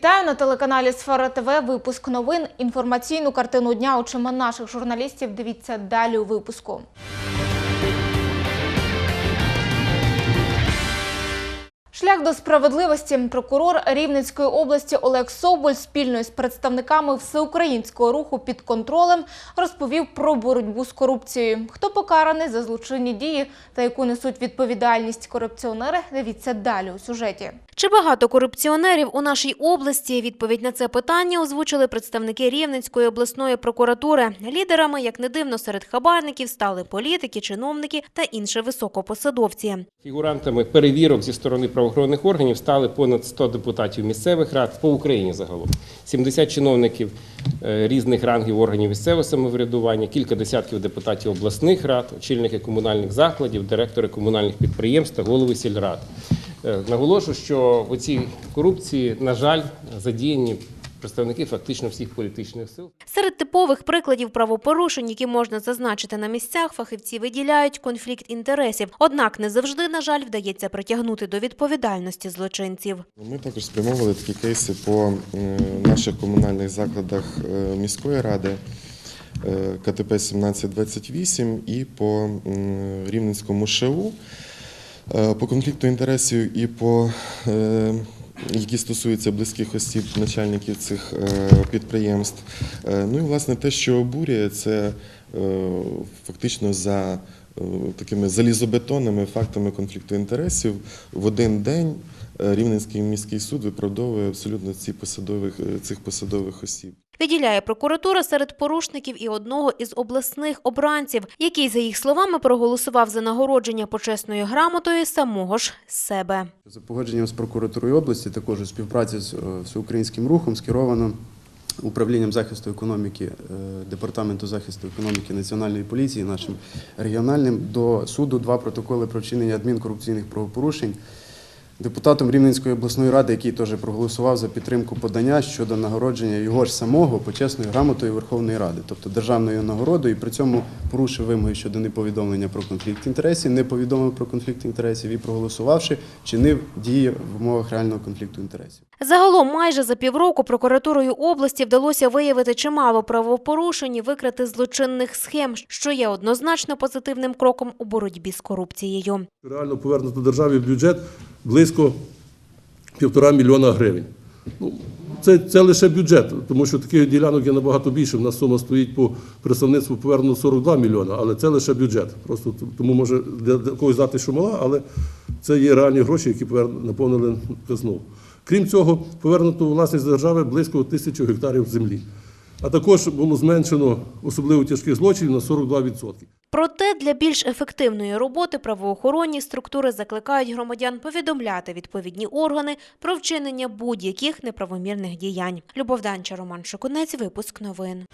Вітаю на телеканалі Сфера ТВ. Випуск новин. Інформаційну картину дня очима наших журналістів. Дивіться далі у випуску. Шлях до справедливості прокурор Рівненської області Олег Соболь спільно з представниками всеукраїнського руху під контролем розповів про боротьбу з корупцією. Хто покараний за злочинні дії та яку несуть відповідальність корупціонери? Дивіться далі у сюжеті. Чи багато корупціонерів у нашій області? Відповідь на це питання озвучили представники Рівненської обласної прокуратури. Лідерами, як не дивно, серед хабарників стали політики, чиновники та інші високопосадовці. Фігурантами перевірок зі сторони правоохоронних органів стали понад 100 депутатів місцевих рад по Україні загалом, 70 чиновників е, різних рангів органів місцевого самоврядування, кілька десятків депутатів обласних рад, очільники комунальних закладів, директори комунальних підприємств та голови сільрад. Е, Наголошу, що у цій корупції, на жаль, задіяні представники фактично всіх політичних сил. Серед типових прикладів правопорушень, які можна зазначити на місцях, фахівці виділяють конфлікт інтересів. Однак не завжди, на жаль, вдається притягнути до відповідальності злочинців. Ми також спрямовували такі кейси по е, наших комунальних закладах е, міської ради КТП 1728 і по Рівненському ШУ, по конфлікту інтересів і по е, які стосуються близьких осіб начальників цих е, підприємств. Е, Ну і власне те, що обурює, це е, фактично за е, такими залізобетонними фактами конфлікту інтересів в один день е, Рівненський міський суд виправдовує абсолютно ці посадових е, цих посадових осіб. Виділяє прокуратура серед порушників і одного із обласних обранців, який, за їх словами, проголосував за нагородження почесною грамотою самого ж себе. За погодженням з прокуратурою області, також у співпраці з е, всеукраїнським рухом скеровано управлінням захисту економіки е, департаменту захисту економіки національної поліції, нашим регіональним до суду два протоколи про вчинення адмінкорупційних правопорушень. Депутатом Рівненської обласної ради, який теж проголосував за підтримку подання щодо нагородження його ж самого почесною грамотою Верховної Ради, тобто державною нагородою, і при цьому порушив вимоги щодо неповідомлення про конфлікт інтересів, не повідомив про конфлікт інтересів і проголосувавши, чинив дії в умовах реального конфлікту інтересів. Загалом, майже за півроку прокуратурою області вдалося виявити чимало правопорушень і викрити злочинних схем, що є однозначно позитивним кроком у боротьбі з корупцією. Реально повернуто державі в бюджет близько півтора мільйона гривень. Ну, це, це лише бюджет, тому що таких ділянок є набагато більше. У нас сума стоїть по представництву повернено 42 мільйона, але це лише бюджет. Просто тому може для когось знати, що мала, але це є реальні гроші, які наповнили казну. Крім цього, повернуто власність держави близько тисячі гектарів землі. А також було зменшено особливо тяжких злочинів на 42%. Проте для більш ефективної роботи правоохоронні структури закликають громадян повідомляти відповідні органи про вчинення будь-яких неправомірних діянь. Любов Данча, Роман Шокунець, випуск новин.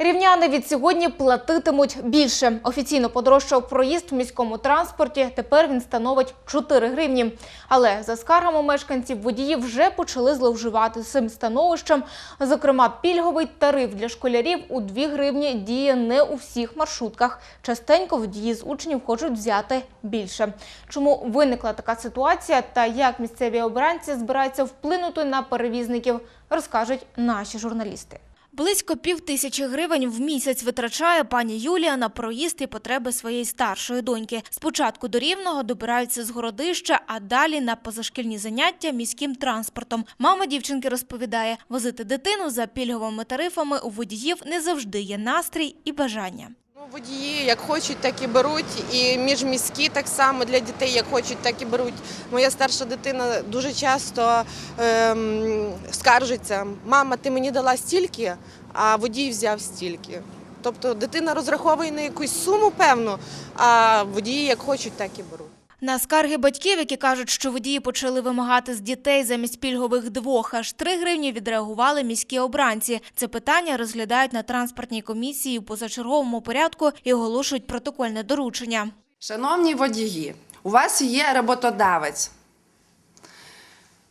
Рівняни від сьогодні платитимуть більше. Офіційно подорожчав проїзд в міському транспорті. Тепер він становить 4 гривні. Але за скаргами мешканців водії вже почали зловживати цим становищем. Зокрема, пільговий тариф для школярів у 2 гривні діє не у всіх маршрутках. Частенько водії з учнів хочуть взяти більше. Чому виникла така ситуація та як місцеві обранці збираються вплинути на перевізників, розкажуть наші журналісти. Близько пів тисячі гривень в місяць витрачає пані Юлія на проїзд і потреби своєї старшої доньки. Спочатку до Рівного добираються з городища, а далі на позашкільні заняття міським транспортом. Мама дівчинки розповідає, возити дитину за пільговими тарифами у водіїв не завжди є настрій і бажання. Ну, водії як хочуть, так і беруть. І міжміські так само для дітей, як хочуть, так і беруть. Моя старша дитина дуже часто ем, скаржиться: мама, ти мені дала стільки, а водій взяв стільки. Тобто дитина розраховує на якусь суму певну, а водії як хочуть, так і беруть. На скарги батьків, які кажуть, що водії почали вимагати з дітей замість пільгових двох аж три гривні, відреагували міські обранці. Це питання розглядають на транспортній комісії у позачерговому порядку і оголошують протокольне доручення. Шановні водії, у вас є роботодавець.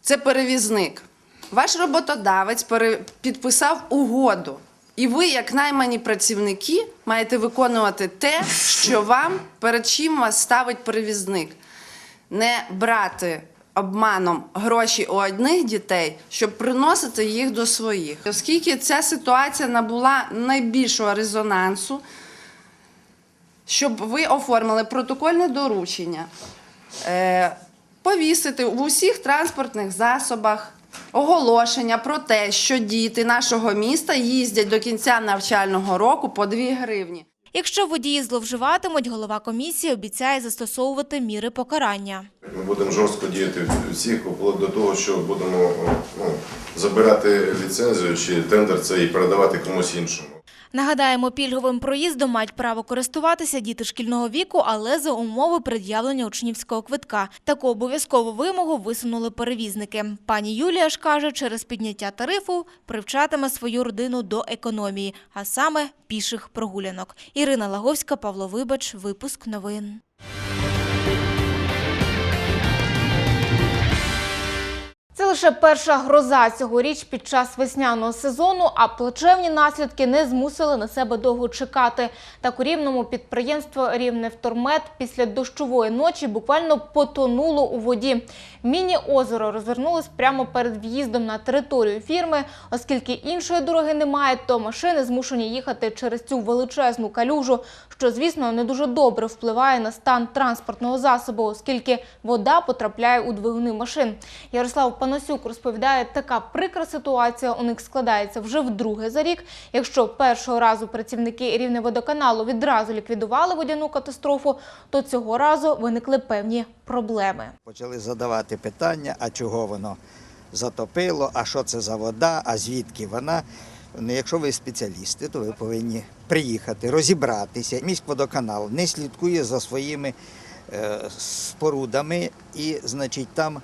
Це перевізник. Ваш роботодавець підписав угоду. І ви, як наймані працівники, маєте виконувати те, що вам перед чим вас ставить перевізник. не брати обманом гроші у одних дітей, щоб приносити їх до своїх. Оскільки ця ситуація набула найбільшого резонансу, щоб ви оформили протокольне доручення, е, повісити в усіх транспортних засобах оголошення про те, що діти нашого міста їздять до кінця навчального року по 2 гривні. Якщо водії зловживатимуть, голова комісії обіцяє застосовувати міри покарання. Ми будемо жорстко діяти всіх, вплоть до того, що будемо ну, забирати ліцензію чи тендер це і передавати комусь іншому. Нагадаємо, пільговим проїздом мають право користуватися діти шкільного віку, але за умови пред'явлення учнівського квитка. Таку обов'язкову вимогу висунули перевізники. Пані Юлія ж каже, через підняття тарифу привчатиме свою родину до економії, а саме піших прогулянок. Ірина Лаговська, Павло Вибач, випуск новин. Це лише перша гроза цьогоріч під час весняного сезону, а плачевні наслідки не змусили на себе довго чекати. Так у рівному підприємство «Рівневтормет» після дощової ночі буквально потонуло у воді. Міні-озеро розвернулось прямо перед в'їздом на територію фірми. Оскільки іншої дороги немає, то машини змушені їхати через цю величезну калюжу, що, звісно, не дуже добре впливає на стан транспортного засобу, оскільки вода потрапляє у двигуни машин. Ярослав Панасюк розповідає, така прикра ситуація у них складається вже вдруге за рік. Якщо першого разу працівники Рівневодоканалу відразу ліквідували водяну катастрофу, то цього разу виникли певні проблеми. Почали задавати питання, а чого воно затопило, а що це за вода, а звідки вона. Ну, якщо ви спеціалісти, то ви повинні приїхати, розібратися. Міськводоканал не слідкує за своїми е, спорудами і, значить, там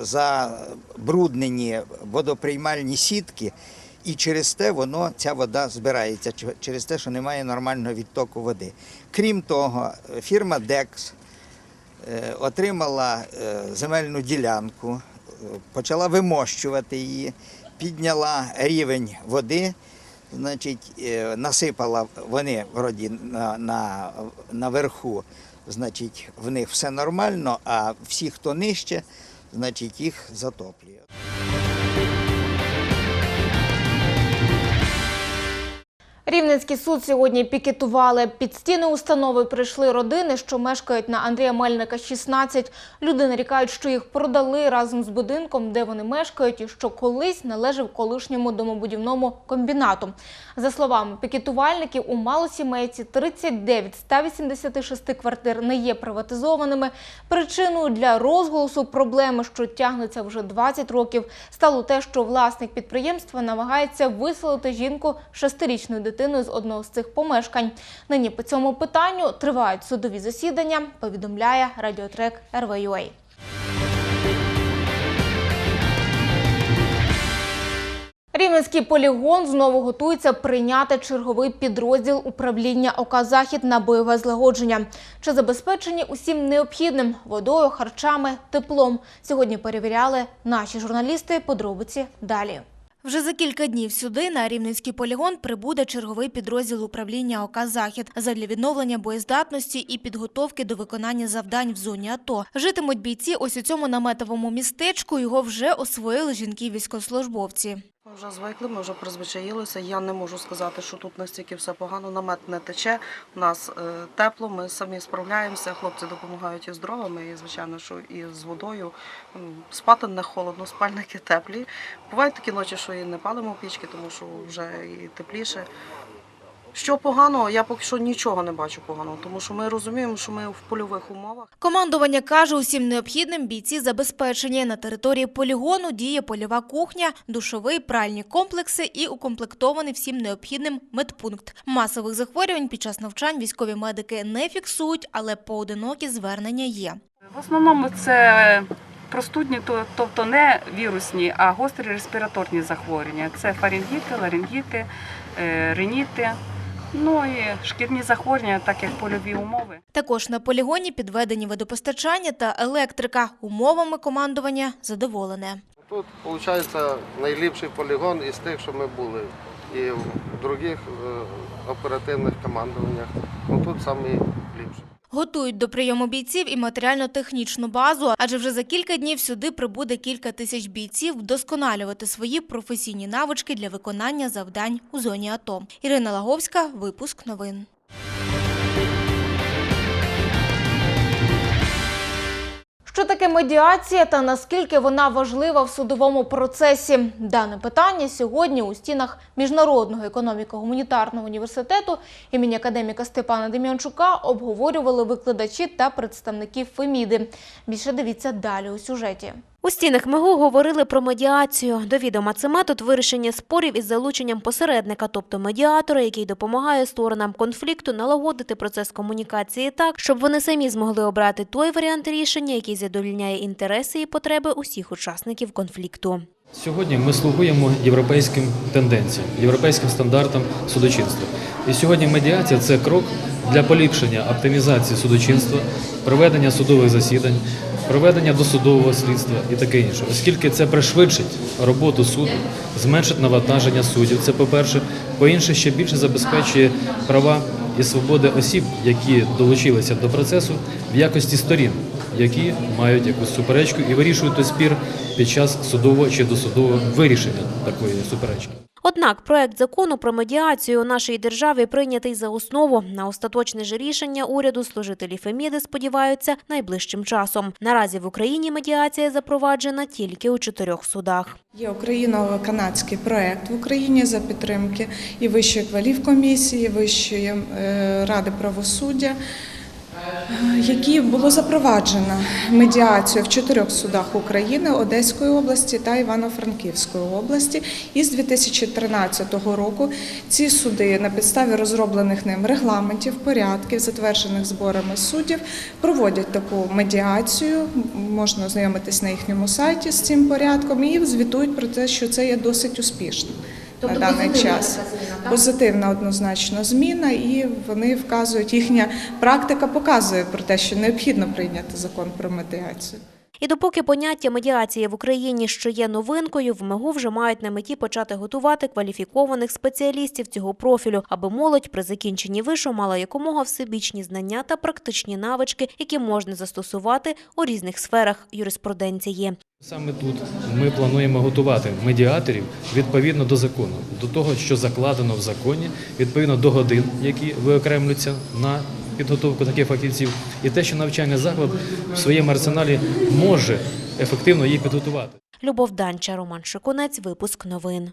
забруднені водоприймальні сітки, і через те воно ця вода збирається, через те, що немає нормального відтоку води. Крім того, фірма Декс е, отримала е, земельну ділянку, е, почала вимощувати її, підняла рівень води, значить, е, насипала вони вроді на, на, наверху, значить, в них все нормально, а всі, хто нижче, значить, їх затоплює. Рівненський суд сьогодні пікетували. Під стіни установи прийшли родини, що мешкають на Андрія Мельника 16. Люди нарікають, що їх продали разом з будинком, де вони мешкають, і що колись належав колишньому домобудівному комбінату. За словами пікетувальників, у малосімейці 39 з 186 квартир не є приватизованими. Причиною для розголосу проблеми, що тягнеться вже 20 років, стало те, що власник підприємства намагається виселити жінку шестирічною дитиною з одного з цих помешкань. Нині по цьому питанню тривають судові засідання, повідомляє радіотрек РВЮА. Рівненський полігон знову готується прийняти черговий підрозділ управління ОК «Захід» на бойове злагодження. Чи забезпечені усім необхідним – водою, харчами, теплом? Сьогодні перевіряли наші журналісти. Подробиці далі. Вже за кілька днів сюди на Рівненський полігон прибуде черговий підрозділ управління ОК «Захід» задля відновлення боєздатності і підготовки до виконання завдань в зоні АТО. Житимуть бійці ось у цьому наметовому містечку. Його вже освоїли жінки-військовослужбовці. Ми вже звикли, ми вже призвичаїлися. Я не можу сказати, що тут настільки все погано. Намет не тече. У нас е, тепло, ми самі справляємося. Хлопці допомагають із дровами, і звичайно, що і з водою. Спати не холодно, спальники теплі. Бувають такі ночі, що і не палимо пічки, тому що вже і тепліше. Що поганого, я поки що нічого не бачу поганого, тому що ми розуміємо, що ми в польових умовах. Командування каже, усім необхідним бійці забезпечені. На території полігону діє польова кухня, душовий, пральні комплекси і укомплектований всім необхідним медпункт. Масових захворювань під час навчань військові медики не фіксують, але поодинокі звернення є. В основному це простудні, то- тобто не вірусні, а гострі респіраторні захворювання. Це фарінгіти, ларингіти, е, риніти, ну і шкірні захворювання, так як польові умови. Також на полігоні підведені водопостачання та електрика. Умовами командування задоволене. Тут виходить найліпший полігон із тих, що ми були. І в других оперативних командуваннях. Ну тут самі. Готують до прийому бійців і матеріально-технічну базу, адже вже за кілька днів сюди прибуде кілька тисяч бійців вдосконалювати свої професійні навички для виконання завдань у зоні АТО. Ірина Лаговська, випуск новин. Що таке медіація та наскільки вона важлива в судовому процесі? Дане питання сьогодні у стінах Міжнародного економіко-гуманітарного університету імені академіка Степана Дем'янчука обговорювали викладачі та представники Феміди. Більше дивіться далі у сюжеті. У стінах МИГУ говорили про медіацію. До відома це метод вирішення спорів із залученням посередника, тобто медіатора, який допомагає сторонам конфлікту налагодити процес комунікації так, щоб вони самі змогли обрати той варіант рішення, який задовольняє інтереси і потреби усіх учасників конфлікту. Сьогодні ми слугуємо європейським тенденціям, європейським стандартам судочинства. І сьогодні медіація це крок для поліпшення оптимізації судочинства, проведення судових засідань, проведення досудового слідства і таке інше, оскільки це пришвидшить роботу суду, зменшить навантаження суддів. Це по-перше, по-інше, ще більше забезпечує права і свободи осіб, які долучилися до процесу в якості сторін, які мають якусь суперечку і вирішують той спір під час судового чи досудового вирішення такої суперечки. Однак проект закону про медіацію у нашій державі прийнятий за основу. На остаточне ж рішення уряду служителі Феміди сподіваються найближчим часом. Наразі в Україні медіація запроваджена тільки у чотирьох судах. Є україно-канадський проект в Україні за підтримки і Вищої кваліфкомісії, Вищої е, ради правосуддя, які було запроваджено медіацію в чотирьох судах України, Одеської області та Івано-Франківської області. І з 2013 року ці суди на підставі розроблених ним регламентів, порядків, затверджених зборами суддів, проводять таку медіацію. Можна ознайомитись на їхньому сайті з цим порядком і звітують про те, що це є досить успішно. на даний час позитивна однозначно зміна, і вони вказують, їхня практика показує про те, що необхідно прийняти закон про медіацію. І допоки поняття медіації в Україні що є новинкою, в МИГУ вже мають на меті почати готувати кваліфікованих спеціалістів цього профілю, аби молодь при закінченні вишу мала якомога всебічні знання та практичні навички, які можна застосувати у різних сферах юриспруденції. Саме тут ми плануємо готувати медіаторів відповідно до закону, до того, що закладено в законі, відповідно до годин, які виокремлюються на підготовку таких фахівців, і те, що навчальний заклад в своєму арсеналі може ефективно їх підготувати. Любов Данча, Роман Шикунець, випуск новин.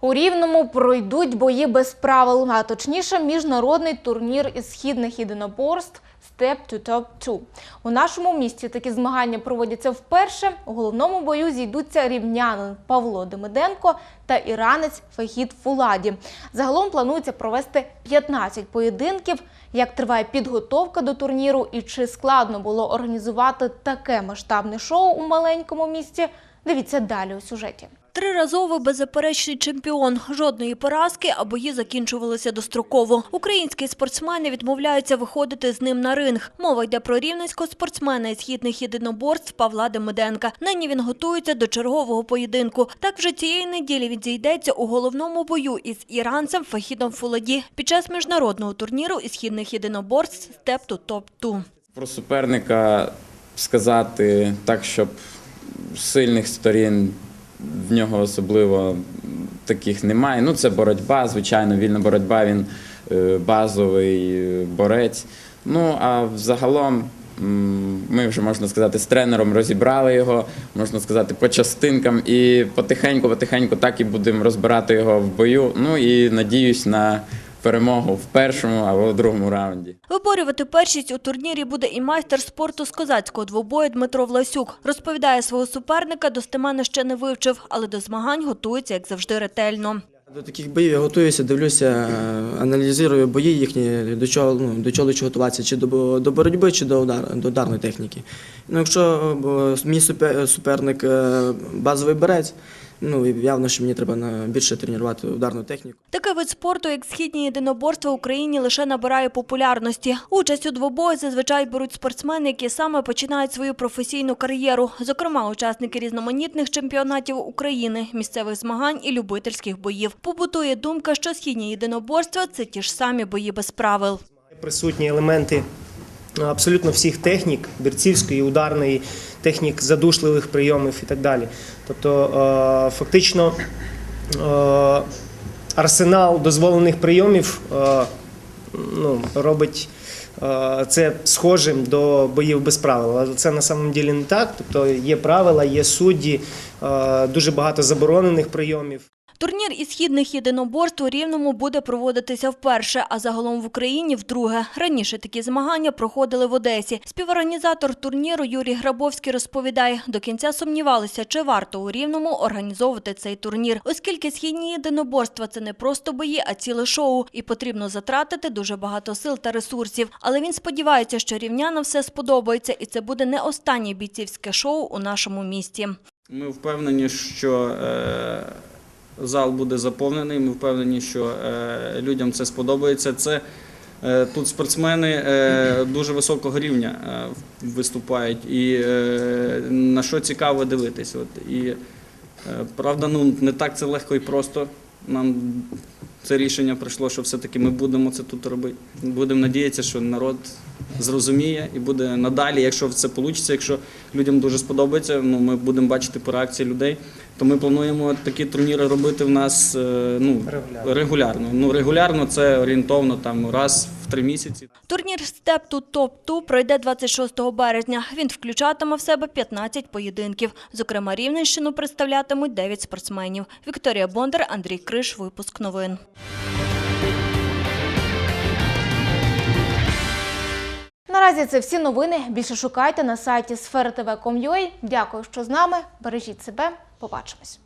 У Рівному пройдуть бої без правил, а точніше міжнародний турнір із східних єдиноборств Step to Top 2. У нашому місті такі змагання проводяться вперше. У головному бою зійдуться рівнянин Павло Демиденко та іранець Фахід Фуладі. Загалом планується провести 15 поєдинків. Як триває підготовка до турніру і чи складно було організувати таке масштабне шоу у маленькому місті? Дивіться далі у сюжеті. Триразовий беззаперечний чемпіон. Жодної поразки, а бої закінчувалися достроково. Українські спортсмени відмовляються виходити з ним на ринг. Мова йде про рівненського спортсмена із східних єдиноборств Павла Демиденка. Нині він готується до чергового поєдинку. Так вже цієї неділі він зійдеться у головному бою із іранцем Фахідом Фуладі під час міжнародного турніру із східних єдиноборств Step to Top 2. Про суперника сказати так, щоб сильних сторін в нього особливо таких немає. Ну, це боротьба, звичайно, вільна боротьба, він е, базовий е, борець. Ну, а взагалом. Ми вже можна сказати з тренером розібрали його, можна сказати, по частинкам, і потихеньку, потихеньку так і будемо розбирати його в бою. Ну і надіюсь на перемогу в першому або в другому раунді. Виборювати першість у турнірі буде і майстер спорту з козацького двобою Дмитро Власюк. Розповідає, свого суперника достеменно ще не вивчив, але до змагань готується, як завжди, ретельно. До таких боїв я готуюся, дивлюся, аналізую бої їхні, до чого, ну, до чого лучше готуватися, чи до, до боротьби, чи до, удар, до ударної техніки. Ну, якщо мій суперник е, базовий борець, Ну і явно, що мені треба на більше тренувати ударну техніку. Такий вид спорту, як східні єдиноборства, в Україні лише набирає популярності. Участь у двобої зазвичай беруть спортсмени, які саме починають свою професійну кар'єру. Зокрема, учасники різноманітних чемпіонатів України, місцевих змагань і любительських боїв. Побутує думка, що східні єдиноборства це ті ж самі бої без правил. Присутні елементи абсолютно всіх технік, берцівської, ударної, технік задушливих прийомів і так далі. Тобто, е, фактично, е, арсенал дозволених прийомів е, ну, робить це схожим до боїв без правил. Але це на самом ділі не так. Тобто є правила, є судді, дуже багато заборонених прийомів. Турнір із східних єдиноборств у Рівному буде проводитися вперше, а загалом в Україні вдруге. Раніше такі змагання проходили в Одесі. Співорганізатор турніру Юрій Грабовський розповідає, до кінця сумнівалися, чи варто у Рівному організовувати цей турнір, оскільки східні єдиноборства – це не просто бої, а ціле шоу, і потрібно затратити дуже багато сил та ресурсів. Але він сподівається, що рівнянам все сподобається, і це буде не останнє бійцівське шоу у нашому місті. Ми впевнені, що е, зал буде заповнений. Ми впевнені, що е, людям це сподобається. Це е, тут спортсмени е, дуже високого рівня виступають, і на що цікаво дивитись. От і правда, ну не так це легко і просто. Нам це рішення прийшло, що все-таки ми будемо це тут робити. Будемо надіятися, що народ зрозуміє і буде надалі, якщо це вийде, якщо людям дуже сподобається, ну ми будемо бачити по реакції людей. То ми плануємо такі турніри робити в нас е, ну, Регулярно. регулярно. Ну регулярно це орієнтовно там раз в три місяці. Турнір Step to Top 2 пройде 26 березня. Він включатиме в себе 15 поєдинків. Зокрема, Рівненщину представлятимуть 9 спортсменів. Вікторія Бондар, Андрій Криш. Випуск новин. Наразі це всі новини. Більше шукайте на сайті сфери Дякую, що з нами. Бережіть себе. Побачимось.